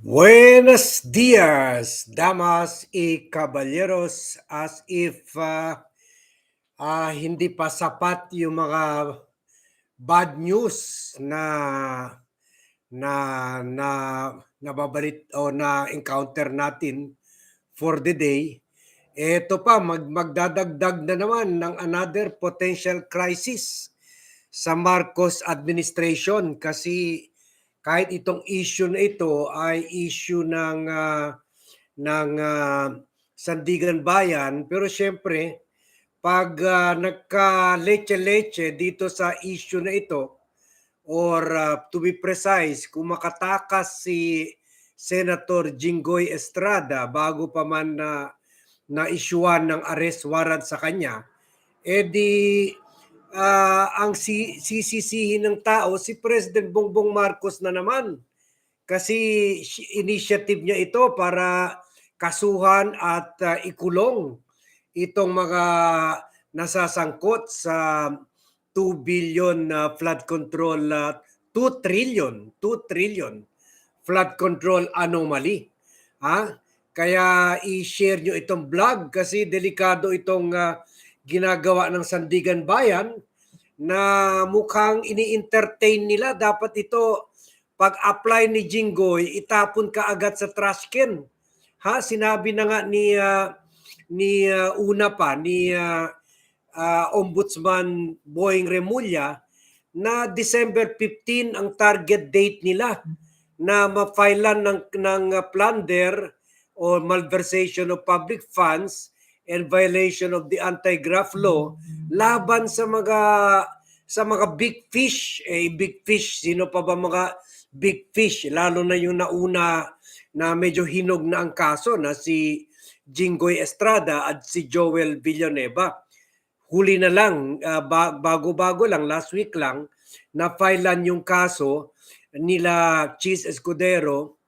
Buenos dias, damas y caballeros. As if ah, ah, hindi pa sapat yung mga bad news na na na nababalit o na encounter natin for the day. Ito pa mag magdadagdag na naman ng another potential crisis sa Marcos administration kasi kahit itong issue na ito ay issue ng ah, ng ah, Sandigan Bayan pero syempre pag ah, nagka-leche-leche dito sa issue na ito or ah, to be precise kung makatakas si Senator Jinggoy Estrada bago pa man na na-issuean ng arrest warrant sa kanya edi ah, ang si sisisihin ng tao si President Bongbong Marcos na naman. Kasi si- initiative niya ito para kasuhan at ah, ikulong itong mga nasasangkot sa 2 billion na flood control ah, 2 trillion 2 trillion flood control anomaly. Ha? Kaya i-share nyo itong vlog kasi delikado itong ah, ginagawa ng Sandigan Bayan na mukhang ini-entertain nila. Dapat ito, pag-apply ni Jinggoy, itapon ka agad sa trash can. Ha? Sinabi na nga ni, ah, ni ah, una pa, ni ah, ah, Ombudsman Boying Remulla, na December 15 ang target date nila na ma-filean ng, ng plunder or malversation of public funds and violation of the anti-graft law laban sa mga sa mga big fish. Eh big fish sino pa ba mga big fish? Lalo na yung nauna na medyo hinog na ang kaso na si Jinggoy Estrada at si Joel Villanueva. Huli na lang ba- bago-bago lang last week lang na filean yung kaso nila Cheese Escudero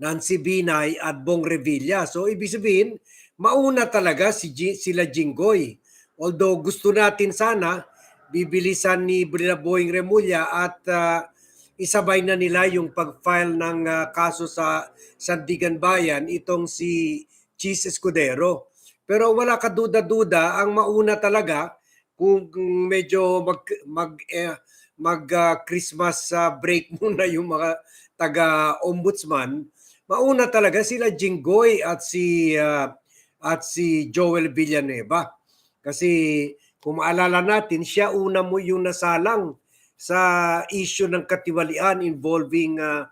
Nancy Binay at Bong Revilla. So ibig sabihin, mauna talaga si G- sila Jinggoy. Although gusto natin sana bibilisan ni Boying Remulla at ah, isabay na nila yung pag-file ng ah, kaso sa Sandigan Bayan itong si Cheese Escudero. Pero wala ka duda-duda, ang mauna talaga kung medyo mag mag eh, mag ah, Christmas ah, break muna yung mga taga ombudsman mauna talaga sila Jinggoy at si ah, at si Joel Villanueva. Kasi kung maalala natin, siya una mo yung nasalang sa issue ng katiwalian involving ah,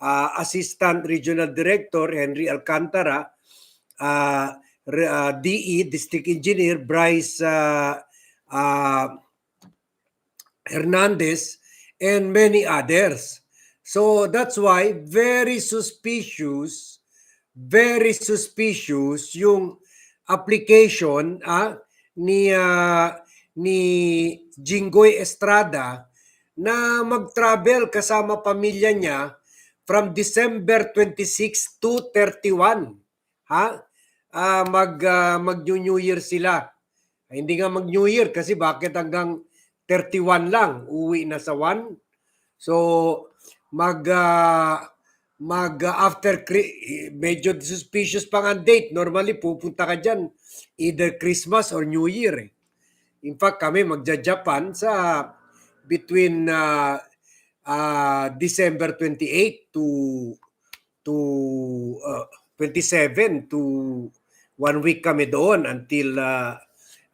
ah, Assistant Regional Director Henry Alcantara, re- ah, DE, District Engineer Bryce ah, ah, Hernandez, and many others. So that's why very suspicious, very suspicious yung application ah, ni ah, ni Jinggoy Estrada na mag-travel kasama pamilya niya from December 26 to 31. Ha? Ah, mag ah, mag New Year sila. Ay, hindi nga mag New Year kasi bakit hanggang 31 lang uwi na sa 1. So mag ah, mag ah, after medyo suspicious pa nga ang date. Normally pupunta ka diyan either Christmas or New Year. eh. In fact, kami magja-Japan sa between ah, ah, December 28 to to uh, 27 to one week kami doon until ah,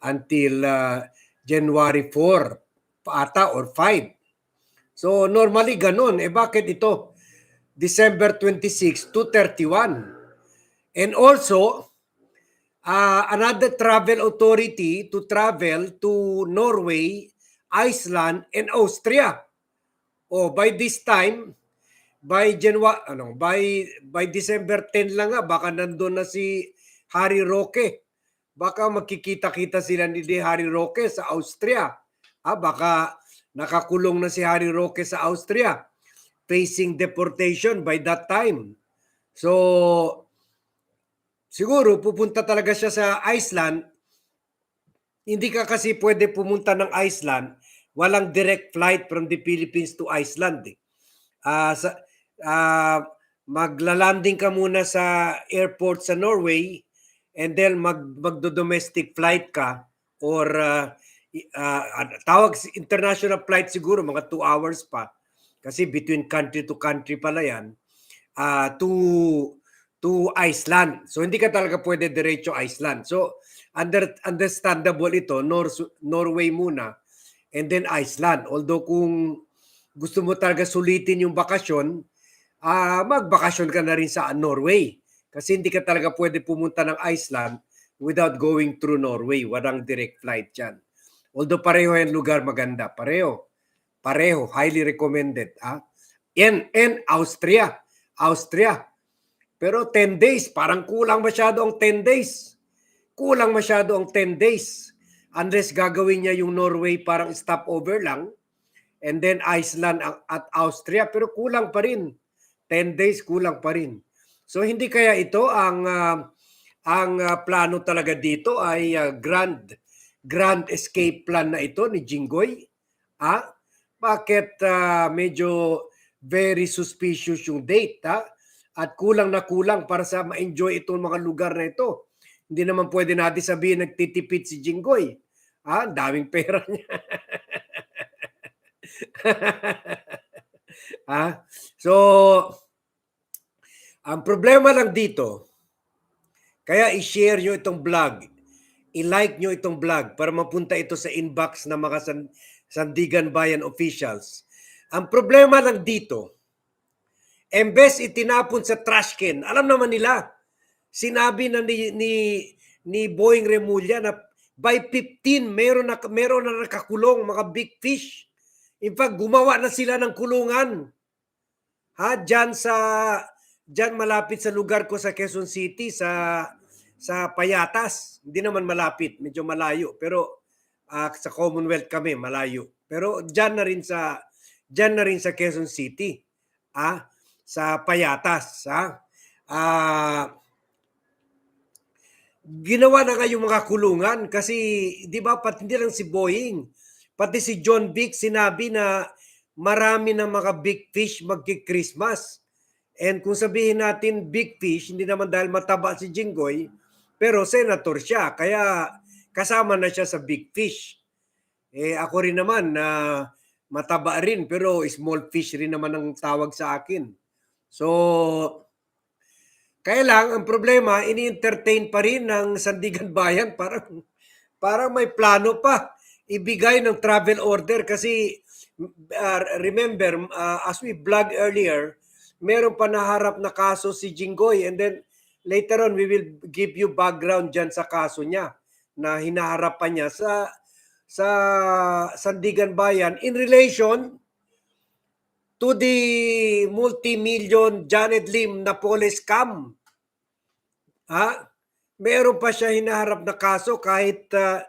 until ah, January 4 ata or 5. So normally ganun. Eh bakit ito? December 26 to 31. And also, uh, another travel authority to travel to Norway, Iceland, and Austria. Oh, by this time, by January, ano, by by December 10 lang nga baka nandoon na si Harry Roque. Baka magkikita-kita sila ni Harry Roque sa Austria. Ah, baka nakakulong na si Harry Roque sa Austria facing deportation by that time. So siguro pupunta talaga siya sa Iceland. Hindi ka kasi pwede pumunta ng Iceland walang direct flight from the Philippines to Iceland. Eh. Ah, sa ah, magla-landing ka muna sa airport sa Norway and then mag magdo-domestic flight ka or uh, uh, tawag international flight siguro mga 2 hours pa kasi between country to country pala yan uh, to to Iceland. So hindi ka talaga pwede diretso Iceland. So under understandable ito Nor Norway muna and then Iceland. Although kung gusto mo talaga sulitin yung bakasyon, ah magbakasyon ka na rin sa Norway. Kasi hindi ka talaga pwede pumunta ng Iceland without going through Norway. Walang direct flight dyan. Although pareho yung lugar maganda. Pareho. Pareho. Highly recommended. Ah? And, and Austria. Austria. Pero 10 days. Parang kulang masyado ang 10 days. Kulang masyado ang 10 days. Unless gagawin niya yung Norway parang stopover lang. And then Iceland at Austria. Pero kulang pa rin. 10 days kulang pa rin. So hindi kaya ito ang ah, ang ah, plano talaga dito ay ah, grand grand escape plan na ito ni Jinggoy? Ah, bakit ah, medyo very suspicious yung date ha? At kulang na kulang para sa ma-enjoy itong mga lugar na ito. Hindi naman pwede natin sabihin nagtitipid si Jinggoy. Ah, daming pera niya. ah, so ang problema lang dito, kaya i-share nyo itong vlog, i-like nyo itong vlog para mapunta ito sa inbox ng mga San, Sandigan Bayan officials. Ang problema lang dito, embes itinapon sa trash can, alam naman nila, sinabi na ni, ni, ni Boeing Remulla na by 15 meron na meron na nakakulong mga big fish. In fact, gumawa na sila ng kulungan. Ha, diyan sa diyan malapit sa lugar ko sa Quezon City sa sa Payatas. Hindi naman malapit, medyo malayo, pero ah, sa Commonwealth kami malayo. Pero diyan na rin sa diyan na rin sa Quezon City. Ah, sa Payatas, ha? Ah, ginawa na nga yung mga kulungan kasi 'di ba pati hindi lang si Boeing pati si John Vick sinabi na marami ng mga big fish magki-Christmas. And kung sabihin natin big fish, hindi naman dahil mataba si Jinggoy, pero senator siya, kaya kasama na siya sa big fish. Eh ako rin naman na mataba rin, pero small fish rin naman ang tawag sa akin. So, kaya lang, ang problema, ini-entertain pa rin ng Sandigan Bayan. Parang, parang may plano pa ibigay ng travel order kasi uh, remember, uh, as we vlog earlier, meron pa naharap na kaso si Jinggoy and then later on we will give you background dyan sa kaso niya na hinaharap niya sa sa Sandigan Bayan in relation to the multi-million Janet Lim Napoles scam. Ha? Meron pa siya hinaharap na kaso kahit uh,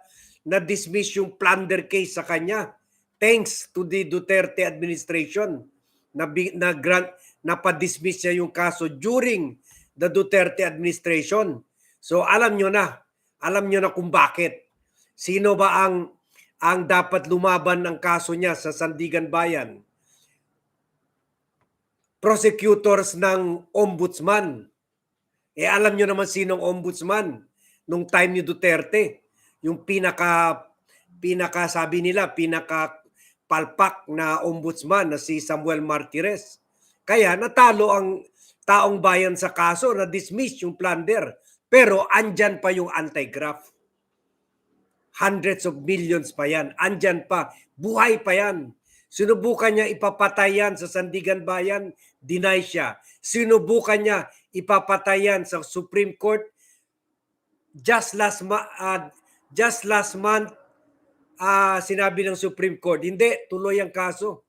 na-dismiss yung plunder case sa kanya. Thanks to the Duterte administration na, na grant napadismiss niya yung kaso during the Duterte administration. So alam nyo na, alam nyo na kung bakit. Sino ba ang ang dapat lumaban ng kaso niya sa Sandigan Bayan? Prosecutors ng ombudsman. Eh alam nyo naman sinong ombudsman nung time ni Duterte. Yung pinaka pinaka sabi nila pinaka palpak na ombudsman na si Samuel Martires. Kaya natalo ang taong bayan sa kaso na dismiss yung plunder. Pero andyan pa yung anti-graft. Hundreds of millions pa yan. Andyan pa. Buhay pa yan. Sinubukan niya ipapatay yan sa Sandigan Bayan. Deny siya. Sinubukan niya ipapatay yan sa Supreme Court. Just last, ma- uh, just last month, uh, sinabi ng Supreme Court, hindi, tuloy ang kaso.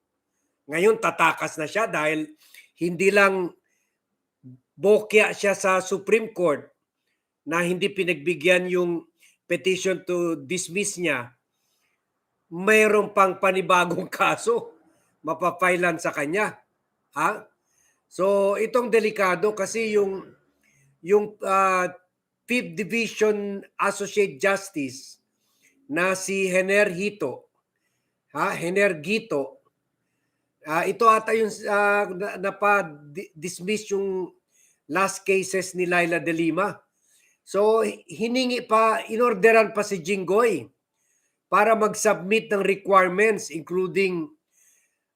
Ngayon, tatakas na siya dahil hindi lang bokya siya sa Supreme Court na hindi pinagbigyan yung petition to dismiss niya, mayroon pang panibagong kaso mapapailan sa kanya. Ha? So itong delikado kasi yung yung uh, Fifth Division Associate Justice na si Hener Hito, ha, Hener Gito, Ah, ito ata yung ah, na, napa-dismiss yung last cases ni Laila de Lima. So hi- hiningi pa, inorderan pa si Jinggoy para mag-submit ng requirements including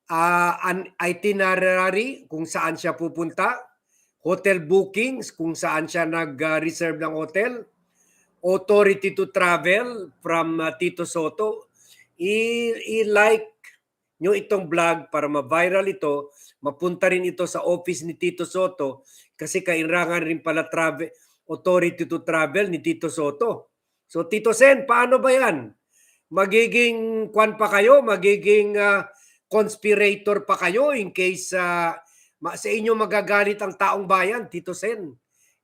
ah, an itinerary kung saan siya pupunta, hotel bookings kung saan siya nag-reserve ng hotel, authority to travel from ah, Tito Soto. I-like nyo itong vlog para ma-viral ito, mapunta rin ito sa office ni Tito Soto kasi kailangan rin pala travel, authority to travel ni Tito Soto. So Tito Sen, paano ba yan? Magiging kwan pa kayo? Magiging ah, conspirator pa kayo in case ma- sa inyo magagalit ang taong bayan, Tito Sen?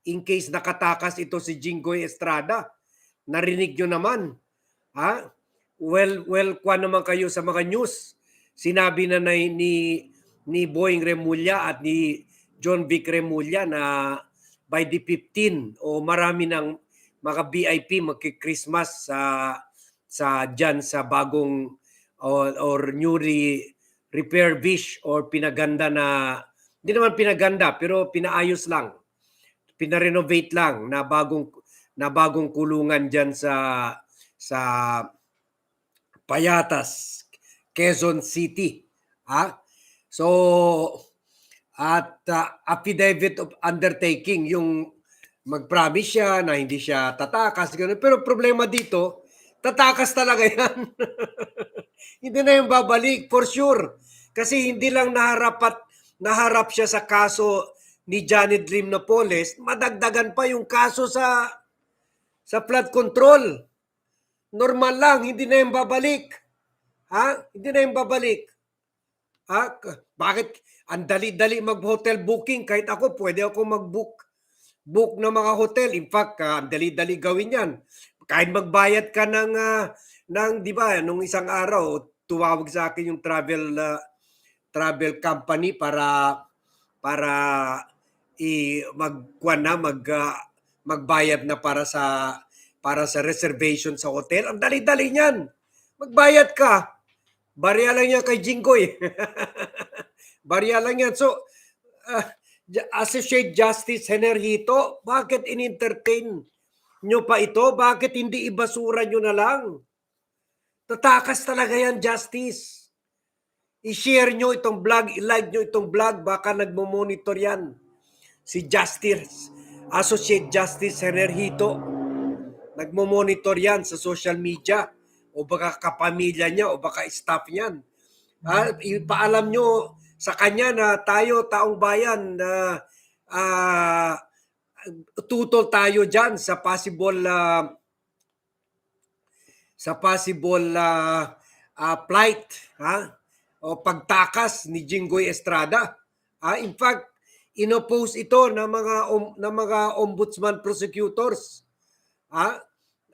In case nakatakas ito si Jinggoy Estrada. Narinig nyo naman. Ha? Well, well, kwan naman kayo sa mga news sinabi na, na ni ni Boying Remulla at ni John Vic Remulla na by the 15 o marami ng mga VIP magki-Christmas sa sa diyan sa bagong or, or newly refurbished or pinaganda na hindi naman pinaganda pero pinaayos lang pinarenovate lang na bagong na bagong kulungan diyan sa sa Payatas, Quezon City. Ha? So, at uh, affidavit of undertaking, yung mag-promise siya na hindi siya tatakas. Ganun. Pero problema dito, tatakas talaga yan. hindi na yung babalik, for sure. Kasi hindi lang naharap naharap siya sa kaso ni Janet Lim Napoles, madagdagan pa yung kaso sa sa flood control. Normal lang, hindi na yung babalik. Ha? Hindi na yung babalik. Ha? Bakit? Ang dali-dali mag-hotel booking. Kahit ako, pwede ako mag-book book ng mga hotel. In fact, ah, ang dali-dali gawin yan. Kahit magbayad ka ng, ah, ng di ba, nung isang araw, tuwawag sa akin yung travel ah, travel company para para i magkuan na mag ah, magbayad na para sa para sa reservation sa hotel. Ang dali-dali niyan. Magbayad ka. Barya lang yan kay Jinggoy. Barya lang yan. So, uh, Associate Justice Henerhito, bakit in-entertain nyo pa ito? Bakit hindi ibasura nyo na lang? Tatakas talaga yan, Justice. I-share nyo itong vlog, i-like nyo itong vlog, baka nagmo-monitor yan. Si Justice, Associate Justice Henerhito, nagmo-monitor yan sa social media o baka kapamilya niya o baka staff niyan. Ah, ipaalam nyo sa kanya na tayo taong bayan na ah, tutol tayo diyan sa possible ah, sa possible ah, ah, flight ha o pagtakas ni Jinggoy Estrada. Ah, in fact, inoppose ito ng mga om- ng mga ombudsman prosecutors. Ah,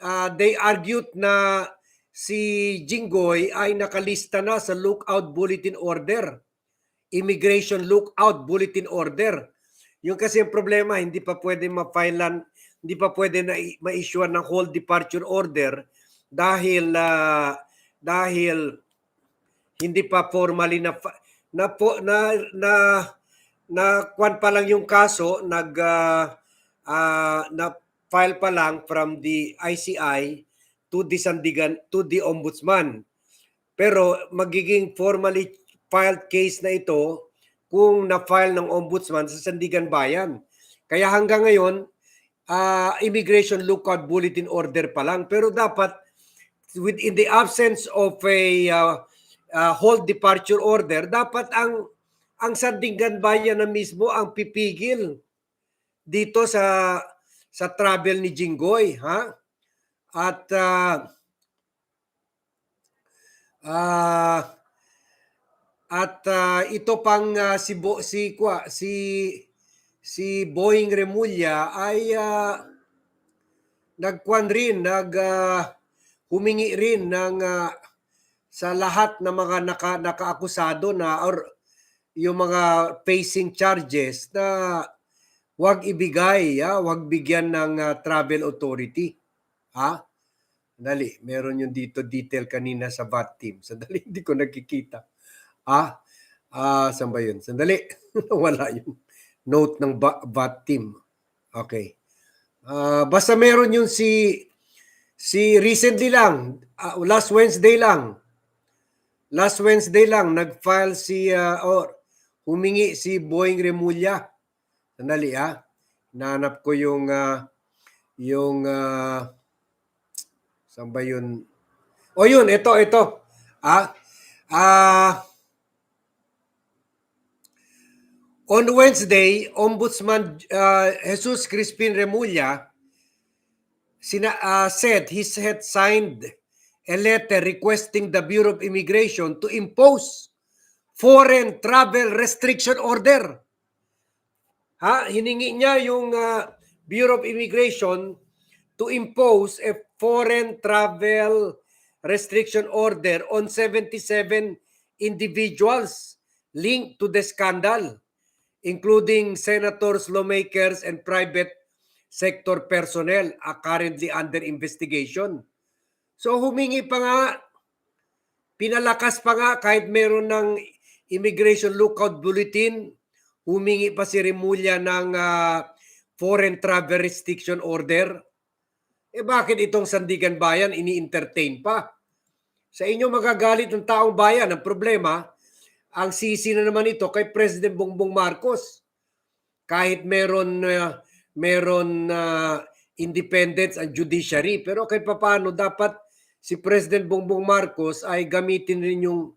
ah, they argued na si Jinggoy ay nakalista na sa lookout bulletin order. Immigration lookout bulletin order. Yung kasi ang problema, hindi pa pwede ma-filean, hindi pa pwede na ma-issue ng whole departure order dahil ah, dahil hindi pa formally na na po na na na kwan pa lang yung kaso nag ah, ah, na file pa lang from the ICI to the Sandigan to the Ombudsman. Pero magiging formally filed case na ito kung na-file ng Ombudsman sa Sandigan Bayan. Kaya hanggang ngayon, ah, immigration lookout bulletin order pa lang. Pero dapat within the absence of a uh, uh, whole departure order, dapat ang ang Sandigan Bayan na mismo ang pipigil dito sa sa travel ni Jinggoy, ha? At ah ah, at ah, ito pang ah, si Bo, si kwa, si si Boeing Remulla ay ah, nagkwan rin, nag ah, humingi rin ng ah, sa lahat ng mga naka, nakaakusado na or yung mga facing charges na wag ibigay, ha? wag bigyan ng ah, travel authority. Ha? Dali, meron yung dito detail kanina sa VAT team. Sandali, hindi ko nakikita. Ah, Ah, saan ba yun? Sandali. Wala yung note ng BAT team. Okay. Ah, basta meron yung si si recently lang, ah, last Wednesday lang. Last Wednesday lang nag-file si ah, or humingi si Boeing Remulla. Sandali ah. Nanap ko yung ah, yung ah, saan ba yun? O yun, ito, ito. Ah, ah, On Wednesday, Ombudsman uh, Jesus Crispin Remulla sina, uh, said he had signed a letter requesting the Bureau of Immigration to impose foreign travel restriction order. Ha, hiningi niya yung uh, Bureau of Immigration to impose a foreign travel restriction order on 77 individuals linked to the scandal including senators, lawmakers, and private sector personnel are currently under investigation. So humingi pa nga, pinalakas pa nga kahit meron ng immigration lookout bulletin, humingi pa si Remulla ng ah, foreign travel restriction order. Eh bakit itong Sandigan Bayan ini-entertain pa? Sa inyo magagalit ng taong bayan. Ang problema, ang sisi na naman ito kay President Bongbong Marcos. Kahit meron uh, meron uh, independence ang judiciary, pero kahit papaano dapat si President Bongbong Marcos ay gamitin rin yung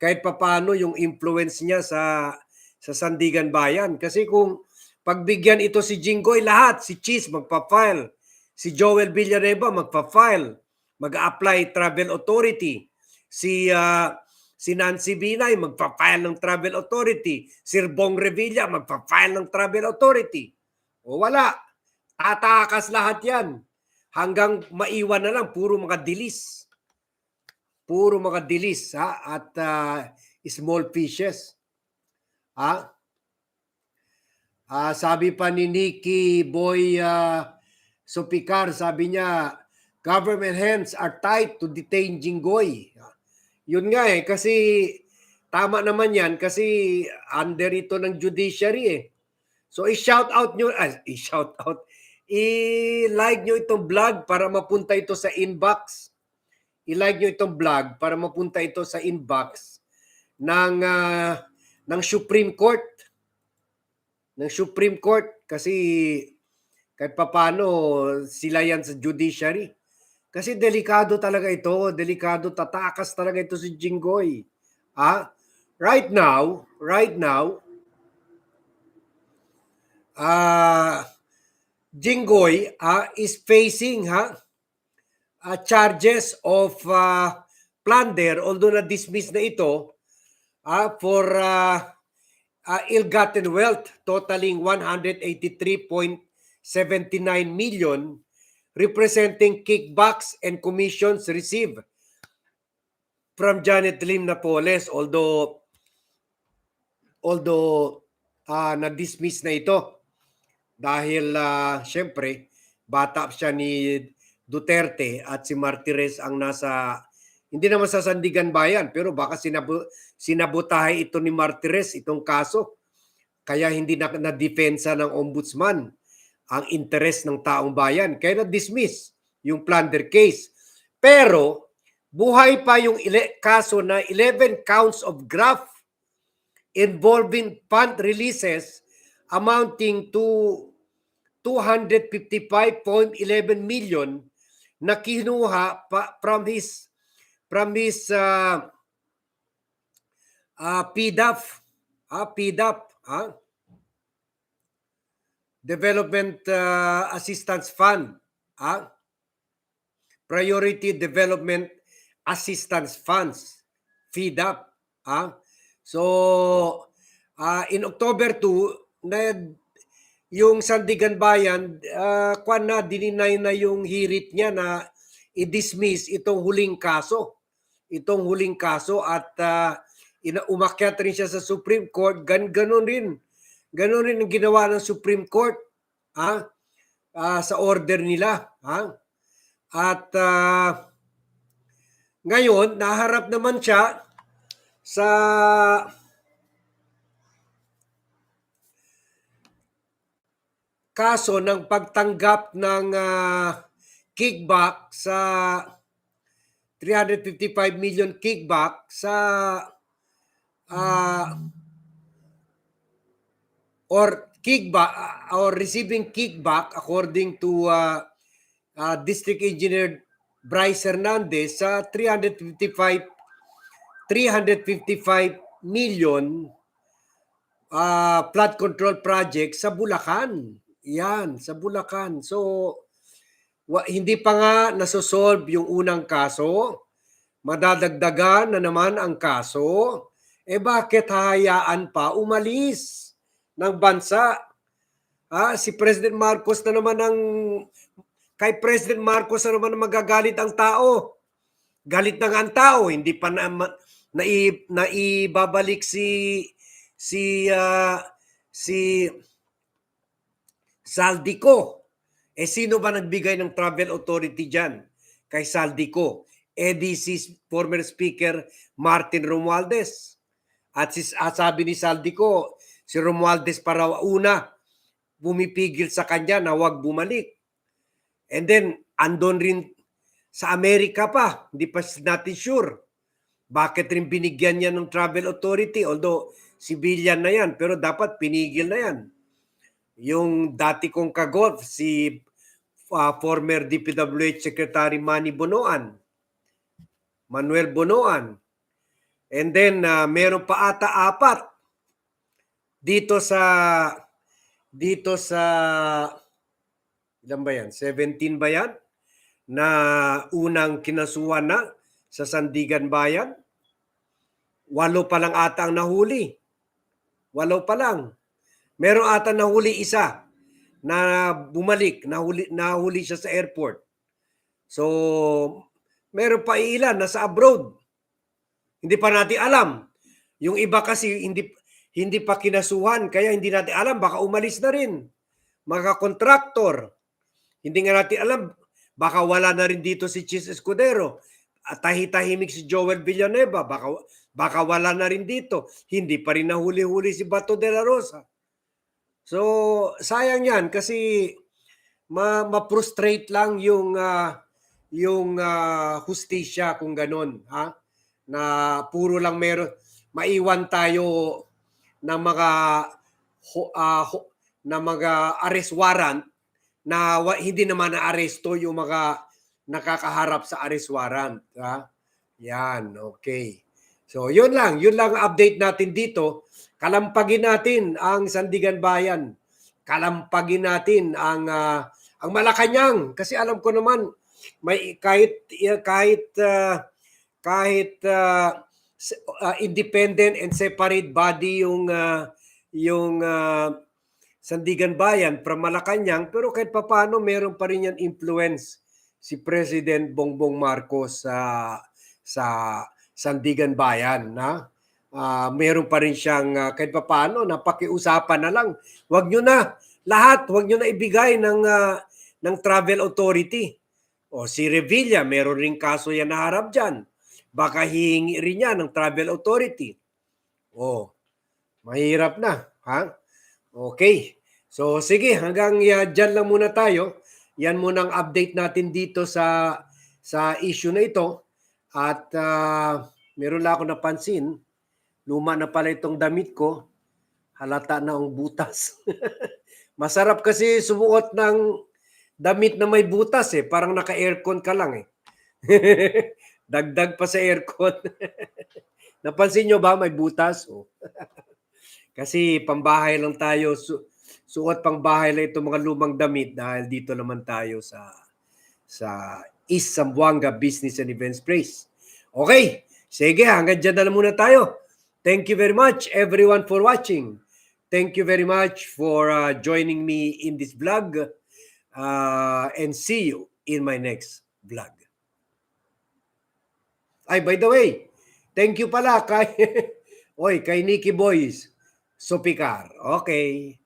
kahit papaano yung influence niya sa sa Sandigan Bayan. Kasi kung pagbigyan ito si Jinggoy lahat, si Cheese magpa-file, si Joel Villanueva magpa-file, mag-apply travel authority, si uh, Si Nancy Binay magpa-file ng Travel Authority. Sir Bong Revilla magpa-file ng Travel Authority. O wala. Tatakas lahat yan. Hanggang maiwan na lang, puro mga dilis. Puro mga dilis ha? at uh, small fishes. Ha? Uh, sabi pa ni Nikki Boy uh, Sopicar, sabi niya, government hands are tied to detain Jinggoy. Yun nga eh, kasi tama naman yan kasi under ito ng judiciary eh. So i-shout out nyo, ah, i-shout out, i-like nyo itong vlog para mapunta ito sa inbox. I-like nyo itong vlog para mapunta ito sa inbox ng uh, ng Supreme Court. Ng Supreme Court kasi kahit papano sila yan sa judiciary. Kasi delikado talaga ito, delikado tatakas talaga ito si Jinggoy. Ah, right now, right now, ah Jinggoy ah, is facing ha uh, charges of uh, plunder although na dismiss na ito ah, for uh, uh, ill-gotten wealth totaling 183.79 million representing kickbacks and commissions received from Janet Lim Napoles although although uh, na-dismiss na ito. Dahil uh, syempre bata siya ni Duterte at si Martires ang nasa hindi naman sa Sandigan Bayan pero baka sinabu, sinabotahe ito ni Martires itong kaso. Kaya hindi na na-defensa ng ombudsman ang interes ng taong bayan. Kaya na-dismiss yung plunder case. Pero buhay pa yung kaso na 11 counts of graft involving fund releases amounting to 255.11 million na kinuha pa from his from his uh, uh, PDAF, uh, PDAP, uh, Development uh, Assistance Fund, ah? Priority Development Assistance Funds, FEDAP. Ah? So, uh, in October 2, na yung Sandigan Bayan, uh, kwan na, dininay na yung hirit niya na i-dismiss itong huling kaso. Itong huling kaso at uh, ina umakyat rin siya sa Supreme Court. Gan ganon rin Ganon rin ang ginawa ng Supreme Court ha? Uh, sa order nila. Ha? At uh, ngayon, naharap naman siya sa kaso ng pagtanggap ng uh, kickback sa 355 million kickback sa uh, or kickback ah, or receiving kickback according to ah, ah, District Engineer Bryce Hernandez sa 355 355 million ah, flood control project sa Bulacan. Yan, sa Bulacan. So, wa, hindi pa nga nasosolve yung unang kaso. Madadagdagan na naman ang kaso. Eh bakit hahayaan pa umalis ng bansa? Ah, si President Marcos na naman ang kay President Marcos na naman magagalit ang tao. Galit na nga ang tao, hindi pa na nai, naibabalik si si ah, si Saldico. Eh sino ba nagbigay ng travel authority diyan kay Saldico? Eh si former speaker Martin Romualdez. At si, at sabi ni Saldico, si Romualdez para una bumipigil sa kanya na huwag bumalik. And then andon rin sa Amerika pa, hindi pa natin sure. Bakit rin binigyan niya ng travel authority? Although civilian na yan, pero dapat pinigil na yan. Yung dati kong kagolf, si uh, former DPWH Secretary Manny Bonoan, Manuel Bonoan. And then uh, meron pa ata apat dito sa dito sa ilan ba yan? 17 ba yan? Na unang kinasuhan na sa Sandigan Bayan. Walo pa lang ata ang nahuli. Walo pa lang. Meron ata nahuli isa na bumalik, nahuli, nahuli siya sa airport. So, meron pa ilan nasa abroad. Hindi pa natin alam. Yung iba kasi hindi hindi pa kinasuhan kaya hindi natin alam baka umalis na rin. Mga kontraktor. Hindi nga natin alam baka wala na rin dito si Chis Escudero. At tahi-tahimik si Joel Villanueva, baka baka wala na rin dito. Hindi pa rin nahuli-huli si Bato de la Rosa. So, sayang 'yan kasi ma ma-frustrate lang yung uh, yung uh, hustisya kung ganun, ha? Na puro lang meron maiwan tayo ng mga uh, na mga arrest warrant na hindi naman na aresto yung mga nakakaharap sa arrest warrant. Ha? Yan, okay. So, yun lang. Yun lang ang update natin dito. Kalampagin natin ang Sandigan Bayan. Kalampagin natin ang uh, ang Malacanang kasi alam ko naman may kahit kahit uh, kahit uh, uh, independent and separate body yung uh, yung uh, Sandigan Bayan from Malacanang. Pero kahit papaano meron pa rin yan influence si President Bongbong Marcos sa sa Sandigan Bayan na uh, meron pa rin siyang uh, kahit papaano napakiusapan na lang. Wag niyo na lahat wag niyo na ibigay ng uh, ng travel authority. O si Revilla meron ring kaso yan na harap diyan baka hihingi rin niya ng travel authority oh mahirap na ha okay so sige hanggang uh, dyan lang muna tayo yan muna ang update natin dito sa sa issue na ito. At uh, meron lang ako napansin, luma na pala itong damit ko. Halata na ang butas. Masarap kasi sumuot ng damit na may butas eh. Parang naka-aircon ka lang eh. Dagdag pa sa aircon. Napansin nyo ba may butas? Oh. kasi pambahay lang tayo. So, suot pang bahay lang itong mga lumang damit dahil dito naman tayo sa sa East Zamboanga Business and Events Place. Okay, sige, hanggang dyan na muna tayo. Thank you very much everyone for watching. Thank you very much for uh, joining me in this vlog uh, and see you in my next vlog. Ay, by the way, thank you pala kay Oy, kay Nikki Boys Sopicar. Okay.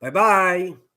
Bye-bye.